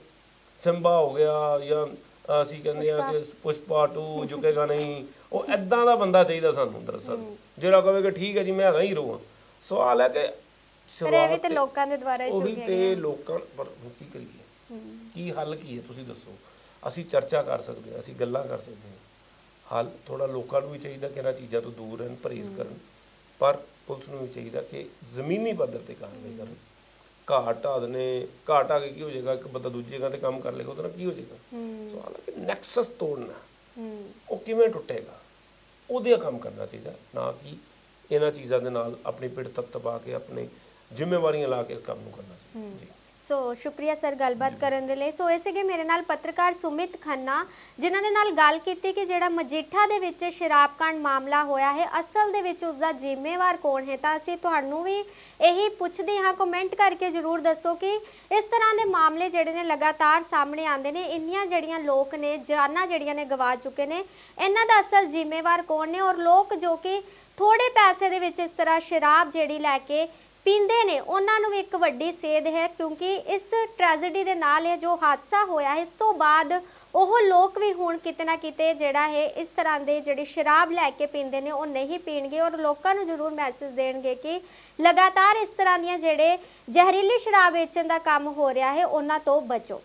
ਸਿੰਬਾ ਹੋ ਗਿਆ ਜਾਂ ਅਸੀਂ ਕਹਿੰਦੇ ਆ ਕਿ ਪੁਸ਼ਪਾ 2 ਝੁਕੇਗਾ ਨਹੀਂ ਉਹ ਐਦਾਂ ਦਾ ਬੰਦਾ ਚਾਹੀਦਾ ਸਾਨੂੰ ਦਰਅਸਲ ਜਿਹੜਾ ਕਹੇ ਕਿ ਠੀਕ ਹੈ ਜੀ ਮੈਂ ਹੈਗਾ ਹੀਰੋ ਹਾਂ। ਸਵਾਲ ਹੈ ਕਿ ਪਰ ਇਹ ਵੀ ਤੇ ਲੋਕਾਂ ਦੇ ਦੁਆਰਾ ਹੀ ਉਹੀ ਚੁੱਕਿਆ ਤੇ ਲੋਕਾਂ ਪਰ ਕੀ ਕਰੀਏ? ਕੀ ਹੱਲ ਕੀ ਹੈ? ਤੁਸੀਂ ਦੱਸੋ। ਅਸੀਂ ਚਰਚਾ ਕਰ ਸਕਦੇ ਹਾਂ ਅਸੀਂ ਗੱਲਾਂ ਕਰ ਸਕਦੇ ਹਾਂ। ਹੱਲ ਥੋੜਾ ਲੋਕਾਂ ਨੂੰ ਵੀ ਚਾਹੀਦਾ ਕਿ ਇਹਨਾਂ ਚੀਜ਼ਾਂ ਤੋਂ ਦੂਰ ਰਹਿਣ ਪਰਹੇਜ਼ ਕਰਨ। ਪਰ ਪੁਲਿਸ ਨੂੰ ਵੀ ਚਾਹੀਦਾ ਕਿ ਜ਼ਮੀਨੀ ਪੱਧਰ ਤੇ ਕਾਰਵਾਈ ਕਰਨ। ਘਾਟ ਆ ਨੇ ਘਾਟ ਆ ਕੇ ਕੀ ਹੋ ਜਾਏਗਾ ਇੱਕ ਬੰਦਾ ਦੂਜੀ ਜਗ੍ਹਾ ਤੇ ਕੰਮ ਕਰ ਲੇਗਾ ਉਹਦੇ ਕੀ ਹੋ ਜਾਏਗਾ? ਸਵਾਲ ਹੈ ਕਿ ਨੈਕਸਸ ਤੋੜਨਾ। ਉਹ ਕਿਵੇਂ ਟੁੱਟੇਗਾ? ਉਹਦੇ ਕੰਮ ਕਰਨਾ ਚਾਹੀਦਾ ਨਾ ਕਿ ਇਹਨਾਂ ਚੀਜ਼ਾਂ ਦੇ ਨਾਲ ਆਪਣੀ ਪਿੱਠ ਤੱਕ ਤਪਾ ਕੇ ਆਪਣੇ ਜ਼ਿੰਮੇਵਾਰੀਆਂ ਲਾ ਕੇ ਕੰਮ ਨੂੰ ਕਰਨਾ ਚਾਹੀਦਾ। ਜੀ। ਸੋ ਸ਼ੁਕਰੀਆ ਸਰ ਗੱਲਬਾਤ ਕਰਨ ਦੇ ਲਈ। ਸੋ ਇਹ ਸੀਗੇ ਮੇਰੇ ਨਾਲ ਪੱਤਰਕਾਰ ਸੁਮਿਤ ਖੰਨਾ, ਜਿਨ੍ਹਾਂ ਦੇ ਨਾਲ ਗੱਲ ਕੀਤੀ ਕਿ ਜਿਹੜਾ ਮਜੀਠਾ ਦੇ ਵਿੱਚ ਸ਼ਰਾਬ ਕਾਂਡ ਮਾਮਲਾ ਹੋਇਆ ਹੈ, ਅਸਲ ਦੇ ਵਿੱਚ ਉਸ ਦਾ ਜ਼ਿੰਮੇਵਾਰ ਕੌਣ ਹੈ? ਤਾਂ ਅਸੀਂ ਤੁਹਾਨੂੰ ਵੀ ਇਹੀ ਪੁੱਛਦੇ ਹਾਂ ਕਮੈਂਟ ਕਰਕੇ ਜਰੂਰ ਦੱਸੋ ਕਿ ਇਸ ਤਰ੍ਹਾਂ ਦੇ ਮਾਮਲੇ ਜਿਹੜੇ ਨੇ ਲਗਾਤਾਰ ਸਾਹਮਣੇ ਆਉਂਦੇ ਨੇ, ਇੰਨੀਆਂ ਜਿਹੜੀਆਂ ਲੋਕ ਨੇ, ਜਾਨਾਂ ਜਿਹੜੀਆਂ ਨੇ ਗਵਾ ਚੁੱਕੇ ਨੇ, ਇਹਨਾਂ ਦਾ ਅਸਲ ਜ਼ਿੰਮੇਵਾਰ ਕੌਣ ਨੇ? ਔਰ ਲੋਕ ਜੋ ਕਿ ਥੋੜੇ ਪੈਸੇ ਦੇ ਵਿੱਚ ਇਸ ਤਰ੍ਹਾਂ ਸ਼ਰਾਬ ਜਿਹੜੀ ਲੈ ਕੇ ਪੀਂਦੇ ਨੇ, ਉਹਨਾਂ ਨੂੰ ਵੀ ਇੱਕ ਵੱਡੀ ਸੇਧ ਹੈ ਕਿਉਂਕਿ ਇਸ ਟ੍ਰੈਜੇਡੀ ਦੇ ਨਾਲ ਇਹ ਜੋ ਹਾਦਸਾ ਹੋਇਆ ਹੈ ਇਸ ਤੋਂ ਬਾਅਦ ਉਹ ਲੋਕ ਵੀ ਹੁਣ ਕਿਤੇ ਨਾ ਕਿਤੇ ਜਿਹੜਾ ਹੈ ਇਸ ਤਰ੍ਹਾਂ ਦੇ ਜਿਹੜੀ ਸ਼ਰਾਬ ਲੈ ਕੇ ਪੀਂਦੇ ਨੇ, ਉਹ ਨਹੀਂ ਪੀਣਗੇ ਔਰ ਲੋਕਾਂ ਨੂੰ ਜ਼ਰੂਰ ਮੈਸੇਜ ਦੇਣਗੇ ਕਿ ਲਗਾਤਾਰ ਇਸ ਤਰ੍ਹਾਂ ਦੀਆਂ ਜਿਹੜੇ ਜ਼ਹਿਰੀਲੀ ਸ਼ਰਾਬ ਵੇਚਣ ਦਾ ਕੰਮ ਹੋ ਰਿਹਾ ਹੈ, ਉਹਨਾਂ ਤੋਂ ਬਚੋ।